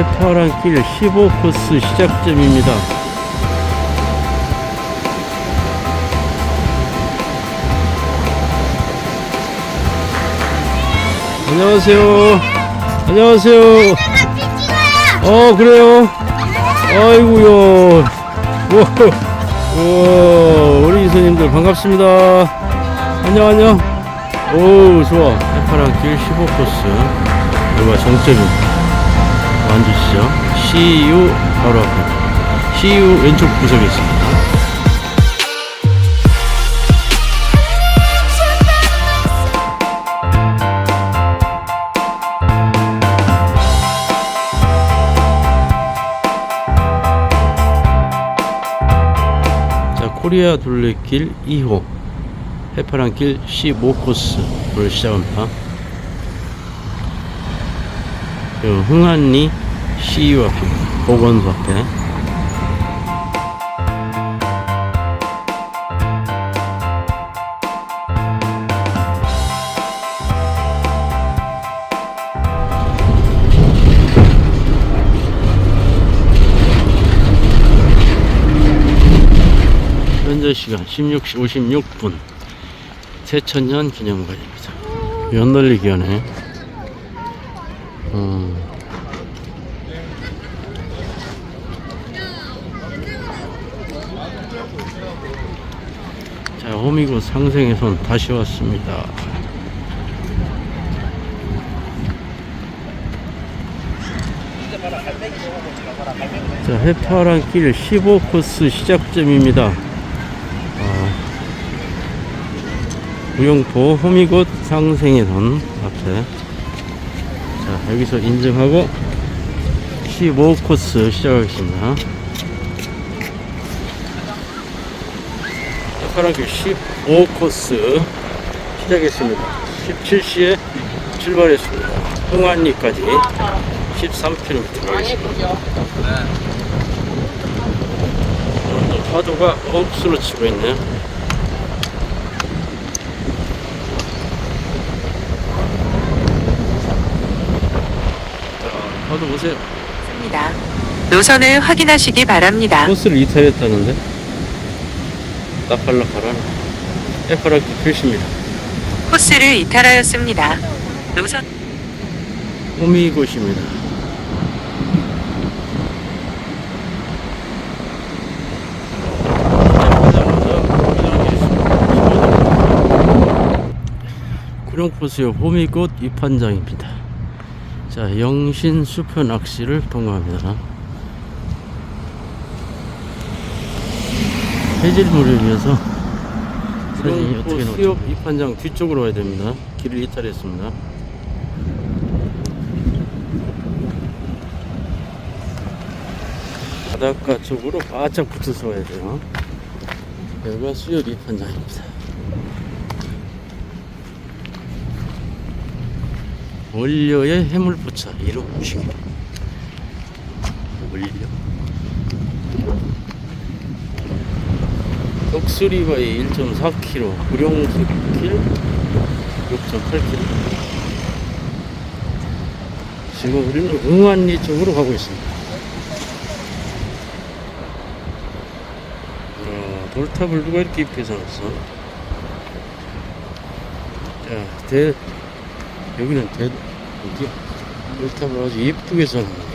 해파랑길 15코스 시작점입니다. 안녕하세요. 안녕하세요. 어, 그래요? 아이고요. 오, 오, 우리 이사님들 반갑습니다. 안녕, 안녕. 오, 좋아. 해파랑길 15코스. 여기가 정점입니다. 앉으시죠. CU 바로 앞에. CU 왼쪽 구석에 있습니다. 자, 코리아 둘레길 2호 해파랑길 15코스를 시작합니다. 그 흥안리 CU 앞입니다. 보건소 앞에. 현재 시간 16시 56분 새천년 기념관입니다. 연널리 기원에 음, 자, 호미곶 상생의 손 다시 왔습니다. 자, 해파랑길 15코스 시작점입니다. 아, 구룡포 호미곶 상생의 손 앞에. 자, 여기서 인증하고 15코스 시작하겠습니다. 파랑길 15코스 시작했습니다. 17시에 출발했습니다. 흥안리까지 13km 가겠습니다. 오늘 파도가 억수로 치고 있네요. 자, 파도 보세요. 노선을 확인하시기 바랍니다. 코스를 이탈했다는데? 나팔나팔하네. 해파랑길 표시입니다. 코스를 이탈하였습니다. 노선 호미곶입니다. 구룡포수역 호미곶 입판장입니다. 자, 영신 수표 낚시를 통과합니다. 해질 무렵이어서 사진이 어떻게 수역 입판장 뒤쪽으로 와야 됩니다. 길을 이탈했습니다. 바닷가 쪽으로 바짝 붙어서 와야 돼요. 여기가 수역 입판장입니다. 원료의 해물포차 이름 무식이 원료 독수리바위 1.4km 구룡숲길 6.8km 지금 우리는 응안리 쪽으로 가고 있습니다. 어, 돌탑을 누가 이렇게 이쁘게 사놨어? 자, 대, 여기는 대, 어디야? 돌탑을 아주 이쁘게 사놓은 거죠.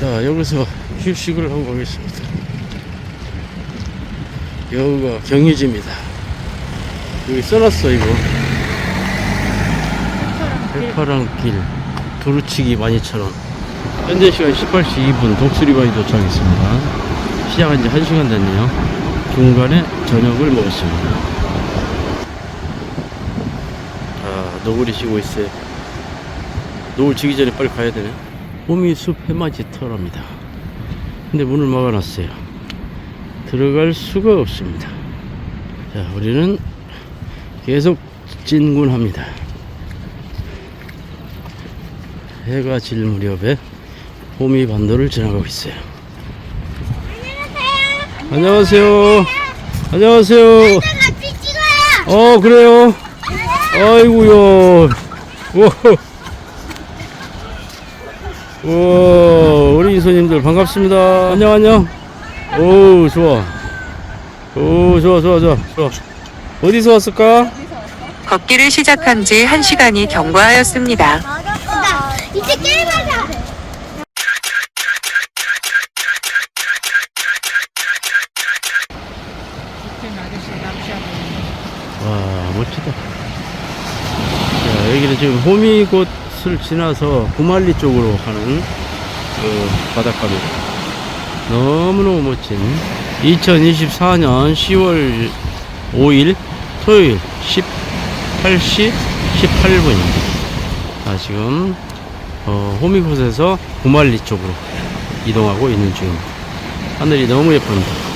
자, 여기서 휴식을 하고 가겠습니다. 여기가 경유지입니다. 여기 써놨어, 이거. 해파랑길, 두루치기 12,000원. 현재 시간 18시 2분, 독수리바위 도착했습니다. 시작한 지 1시간 됐네요. 중간에 저녁을 먹었습니다. 아, 노을이 지고 있어요. 노을 지기 전에 빨리 가야 되네. 호미숲 해맞이 터랍니다. 근데 문을 막아놨어요. 들어갈 수가 없습니다. 자, 우리는 계속 진군합니다. 해가 질 무렵에 호미 반도를 지나가고 있어요. 안녕하세요. 안녕하세요. 같이 찍어요. 어, 그래요. 아이고요. 와. 우리 손님들 반갑습니다. 안녕, 안녕. 오, 좋아. 오, 좋아, 좋아, 좋아, 좋아. 어디서 왔을까? 걷기를 시작한 지 1시간이 경과하였습니다. 이제 게임하자. 와, 멋지다. 자, 여기는 지금 호미곶 을 지나서 구말리 쪽으로 가는 그 바닷가입니다. 너무너무 멋진 2024년 10월 5일 토요일 18시 18분입니다. 아, 지금 어, 호미곶에서 구말리 쪽으로 이동하고 있는 중입니다. 하늘이 너무 예쁩니다.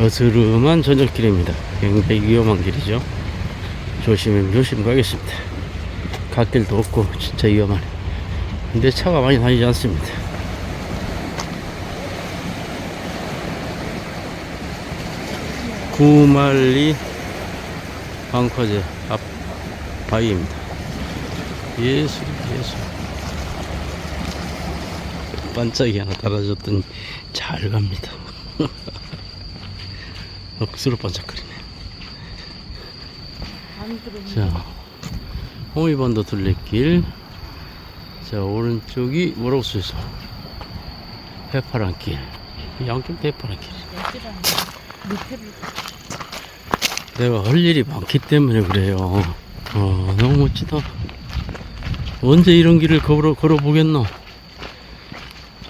어스름한 저녁길입니다. 굉장히 위험한 길이죠. 조심 조심 가겠습니다. 갓길도 없고 진짜 위험하네. 근데 차가 많이 다니지 않습니다. 구말리 방파제 앞 바위입니다. 예술 예술. 반짝이 하나 달아줬더니 잘 갑니다. 억수로 반짝거리네. 자, 호미반도 둘레길. 자, 오른쪽이 뭐라고 써있어? 해파란 길. 양쪽 다 해파란 길. 내가 할 일이 많기 때문에 그래요. 어, 너무 멋지다. 언제 이런 길을 걸어, 걸어보겠노?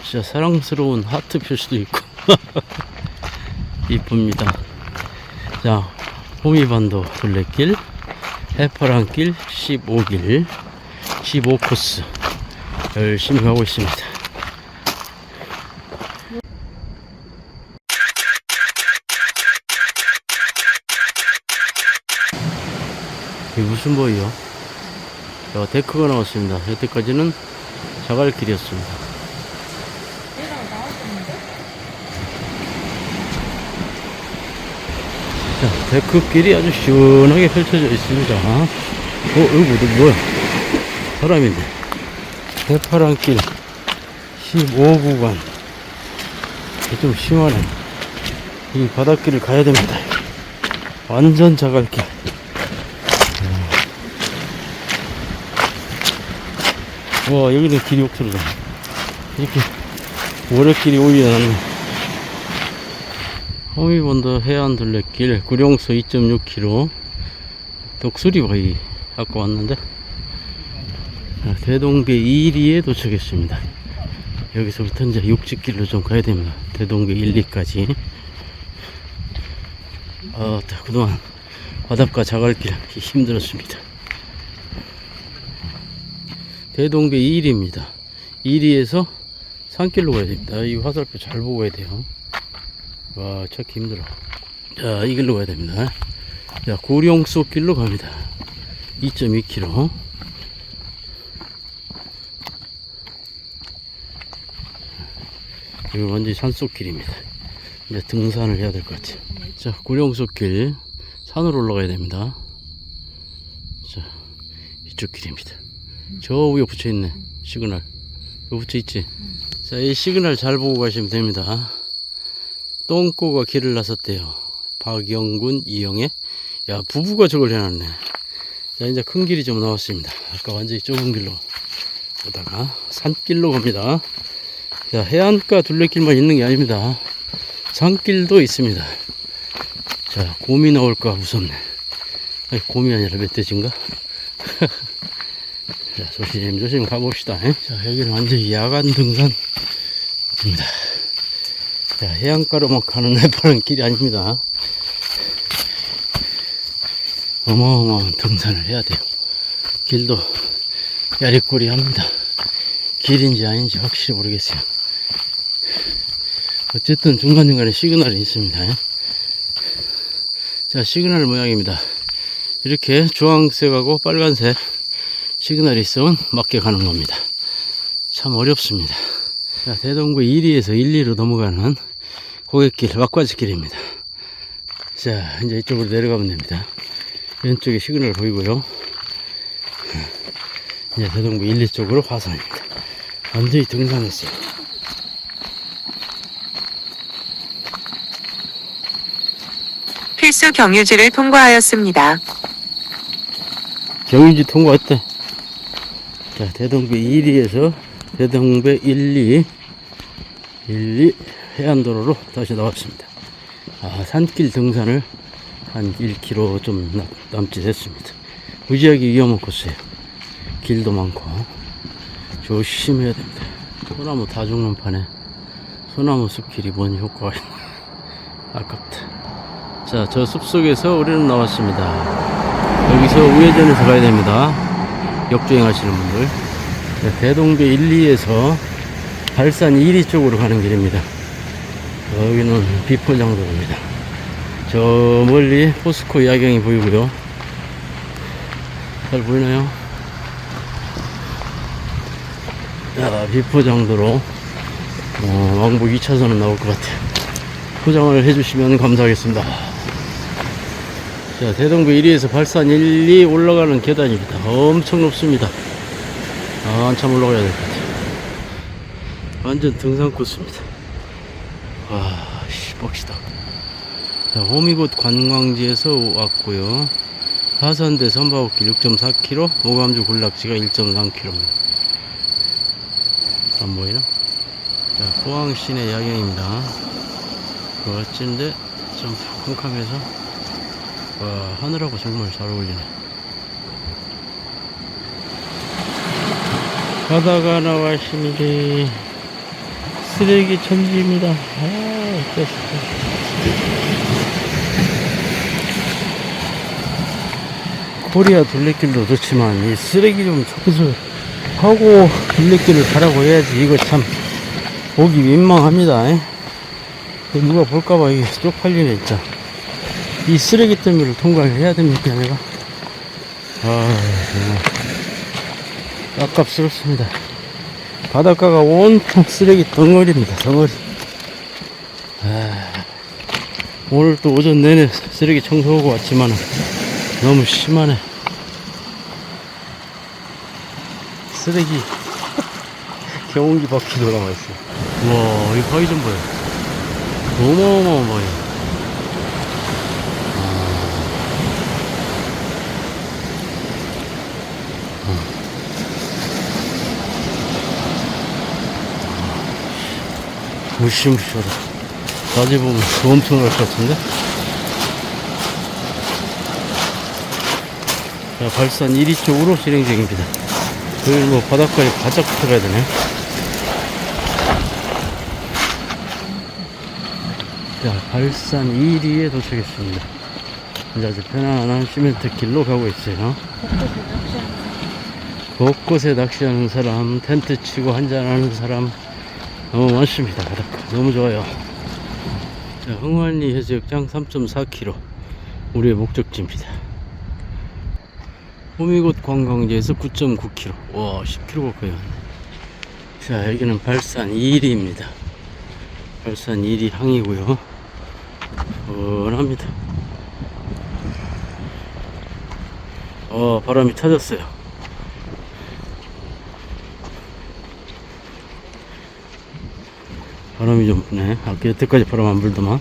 진짜 사랑스러운 하트 표시도 있고. 이쁩니다. 자, 호미반도 둘레길, 해파랑길 15길, 15코스 열심히 가고 있습니다. 이게 무슨 보이요? 자, 데크가 나왔습니다. 여태까지는 자갈길이었습니다. 자, 데크길이 아주 시원하게 펼쳐져 있습니다. 어, 여기 뭐, 뭐야? 사람인데. 해파랑길 15구간. 좀 심하네. 이 바닷길을 가야 됩니다. 완전 자갈길. 와, 여기는 길이 없더라. 이렇게, 오히려 낫네. 호미본도 해안 둘레길 구룡서 2.6km 독수리 바위 아까 왔는데 자, 대동배 2리에 도착했습니다. 여기서부터 이제 육지길로 좀 가야 됩니다. 대동배 1, 2까지. 아, 그동안 바닷가 자갈길 힘들었습니다. 대동배 2리입니다. 2리에서 산길로 가야 됩니다. 이 화살표 잘 보고 가야 돼요 와, 찾기 힘들어. 자, 이 길로 가야 됩니다. 자, 고령속 길로 갑니다. 2.2km. 이거 완전히 산속 길입니다. 이제 등산을 해야 될 것 같아요. 자, 고령속 길. 산으로 올라가야 됩니다. 자, 이쪽 길입니다. 저 위에 붙여 있네. 시그널. 여기 붙여 있지? 자, 이 시그널 잘 보고 가시면 됩니다. 똥꼬가 길을 나섰대요. 박영군, 이영애. 야, 부부가 저걸 해놨네. 자, 이제 큰 길이 좀 나왔습니다. 아까 완전히 좁은 길로 오다가 산길로 갑니다. 자, 해안가 둘레길만 있는 게 아닙니다. 산길도 있습니다. 자, 곰이 나올까 무섭네. 아니, 곰이 아니라 멧돼지인가? 자, 조심 조심 가봅시다. 에? 자, 여기는 완전히 야간 등산입니다. 자, 해안가로만 가는 해파는 길이 아닙니다. 어마어마한 등산을 해야 돼요. 길도 야리꼬리 합니다. 길인지 아닌지 확실히 모르겠어요. 어쨌든 중간중간에 시그널이 있습니다. 자, 시그널 모양입니다. 이렇게 주황색하고 빨간색 시그널이 있으면 맞게 가는 겁니다. 참 어렵습니다. 자, 대동부 1위에서 1, 2로 넘어가는 고갯길, 막바지길입니다. 자, 이제 이쪽으로 내려가면 됩니다. 왼쪽에 시그널 보이고요. 이제 대동부 1, 2 쪽으로 화산입니다. 완전히 등산했어요. 필수 경유지를 통과하였습니다. 경유지 통과했대. 자, 대동배 1위에서 대동배 1, 2, 1, 2 해안도로로 다시 나왔습니다. 아, 산길 등산을 한 1km 좀 남- 남짓 했습니다. 무지하게 위험한 코스예요. 길도 많고 조심해야 됩니다. 소나무 다 죽는 판에 소나무 숲길이 뭔 효과가 있나 아깝다. 자, 저 숲속에서 우리는 나왔습니다. 여기서 우회전해서 가야 됩니다. 역주행 하시는 분들. 네, 대동배 1, 2에서 발산 1위 쪽으로 가는 길입니다. 여기는 비포장도로입니다. 저 멀리 포스코 야경이 보이고요. 잘 보이나요? 야, 비포장도로 어, 왕복 2차선은 나올 것 같아요. 포장을 해주시면 감사하겠습니다. 자, 대동부 1위에서 발산 1, 2 올라가는 계단입니다. 엄청 높습니다. 아, 한참 올라가야 될 것 같아요. 완전 등산 코스입니다. 와, 씨, 뻑시다. 자, 호미곶 관광지에서 왔고요. 하산대 선바옥길 6.4km, 모감주 군락지가 1.3km입니다. 안 보이나? 자, 포항 시내 야경입니다. 멋진데, 좀 캄캄해서 와, 하늘하고 정말 잘 어울리네. 바다가 나왔습니다. 쓰레기 천지입니다. 아, 어쩌다. 코리아 둘레길도 좋지만 이 쓰레기 좀 저기서 하고 둘레길을 가라고 해야지 이거 참 보기 민망합니다. 에? 누가 볼까봐 이게 쪽팔리네 진짜. 이 쓰레기 더미를 통과를 해야 됩니까, 내가? 아, 정말. 아깝스럽습니다. 바닷가가 온통 쓰레기 덩어리입니다, 덩어리. 아, 오늘 또 오전 내내 쓰레기 청소하고 왔지만 너무 심하네. 쓰레기. 경운기 바퀴 돌아가 있어. 우와, 이 바위 좀 봐요. 어마어마해요. 무시무시하다. 낮에 보면 엄청 날 것 같은데? 자, 발산 1위 쪽으로 진행 중입니다. 여기 뭐 바닷가에 바짝 붙어가야 되네. 자, 발산 1위에 도착했습니다. 이제 아주 편안한 시멘트 길로 가고 있어요. 곳곳에 낚시하는 사람, 텐트 치고 한잔하는 사람, 너무 많습니다. 너무 좋아요. 자, 흥환리 해수욕장 3.4km. 우리의 목적지입니다. 호미곶 관광지에서 9.9km. 와, 10km 가까이 왔네. 자, 여기는 발산 2리입니다. 발산 2리 항이고요. 시원합니다. 어, 바람이 터졌어요. 바람이 좀 부네. 아까 여태까지 바람 안 불더만.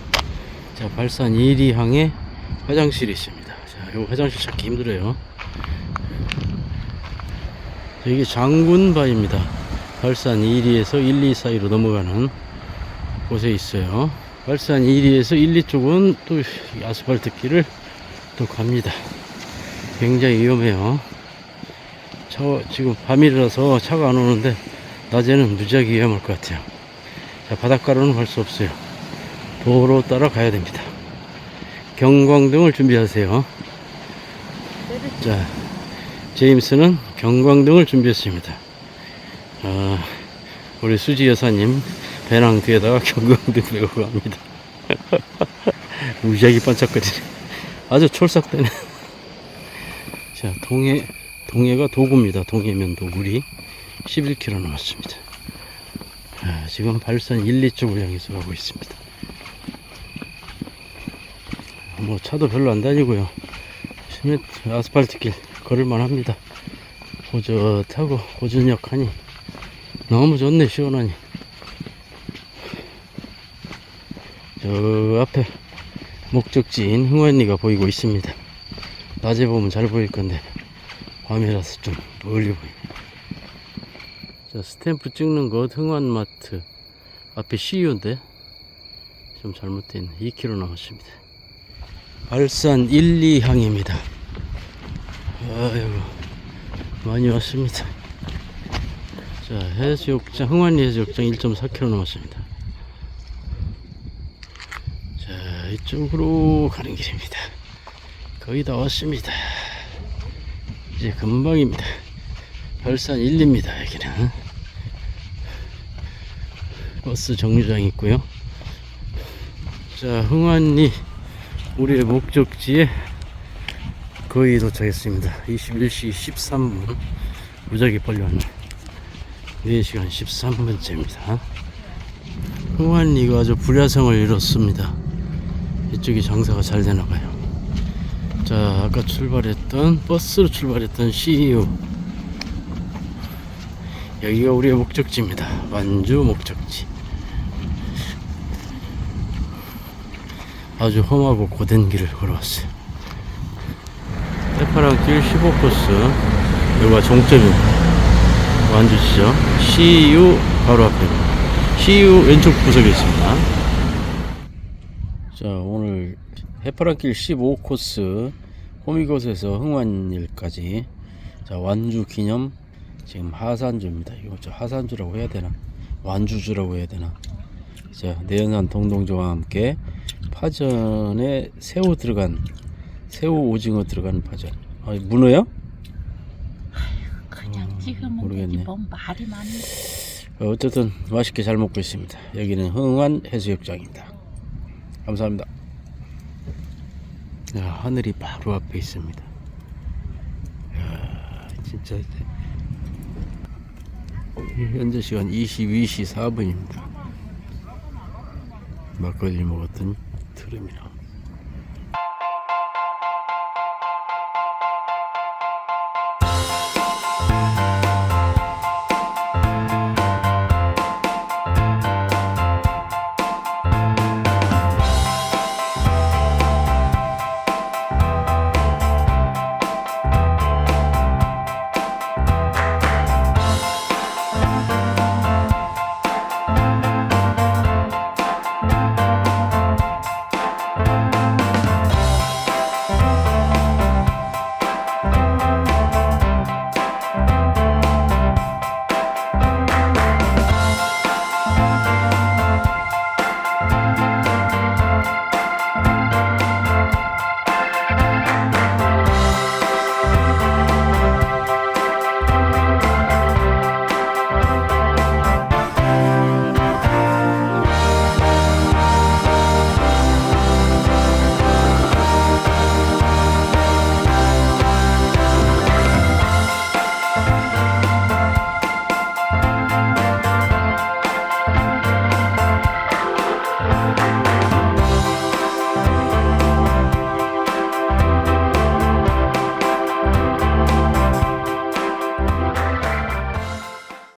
자, 발산 1위 항에 화장실이 있습니다. 자, 요 화장실 찾기 힘들어요. 자, 이게 장군바입니다. 발산 1위에서 1, 2 사이로 넘어가는 곳에 있어요. 발산 1위에서 1, 2 쪽은 또 아스팔트 길을 또 갑니다. 굉장히 위험해요. 차, 지금 밤이라서 차가 안 오는데 낮에는 무지하게 위험할 것 같아요. 자, 바닷가로는 갈 수 없어요. 도로 따라 가야 됩니다. 경광등을 준비하세요. 자, 제임스는 경광등을 준비했습니다. 아, 우리 수지 여사님 배낭 뒤에다가 경광등 메고 갑니다. 무지하게 반짝거리네. 아주 촐싹대네. 자, 동해, 동해가 도구입니다. 동해면 도구리 11km 남았습니다. 아, 지금 발산 1, 2쪽을 향해서 가고 있습니다. 뭐 차도 별로 안 다니고요. 시멘트 아스팔트 길 걸을만 합니다. 고젓하고 고전역하니 너무 좋네 시원하니 저 앞에 목적지인 흥원리가 보이고 있습니다 낮에 보면 잘 보일 건데 밤이라서 좀 멀리 보이네 자 스탬프 찍는 곳 흥원마트 앞에 CU인데 좀 잘못돼 있네 2km 남았습니다 발산 1, 2항입니다 아이고 많이 왔습니다 자, 해수욕장, 흥환리 해수욕장 1.4km 남았습니다. 자, 이쪽으로 가는 길입니다. 거의 다 왔습니다. 이제 금방입니다. 별산 1입니다, 여기는. 버스 정류장 있고요. 자, 흥환리 우리의 목적지에 거의 도착했습니다. 21시 13분. 무지하게 빨리 왔네. 4시간 13분째입니다. 흥환리가 아주 불야성을 이뤘습니다. 이쪽이 장사가 잘 되나봐요. 자, 아까 출발했던, 버스로 출발했던 CU. 여기가 우리의 목적지입니다. 완주 목적지. 아주 험하고 고된 길을 걸어왔어요. 해파랑길 15코스. 여기가 종점입니다. 완주시죠. CU 바로 앞에 CU 왼쪽 구석에 있습니다. 자 오늘 해파랑길 15코스 호미곶에서 흥환일까지 자 완주 기념 지금 하산주입니다. 이거 저 하산주라고 해야 되나 완주주라고 해야 되나 자 내연산 동동주와 함께 파전에 새우 들어간 새우 오징어 들어간 파전 아 문어요? 그냥 찍으면 모르겠네. 되지 뭔 말이 많네 어, 어쨌든 맛있게 잘 먹고 있습니다. 여기는 흥환 해수욕장입니다. 감사합니다. 야, 하늘이 바로 앞에 있습니다. 야, 진짜 현재 시간 22시 4분입니다. 막걸리 먹었던 트름이랑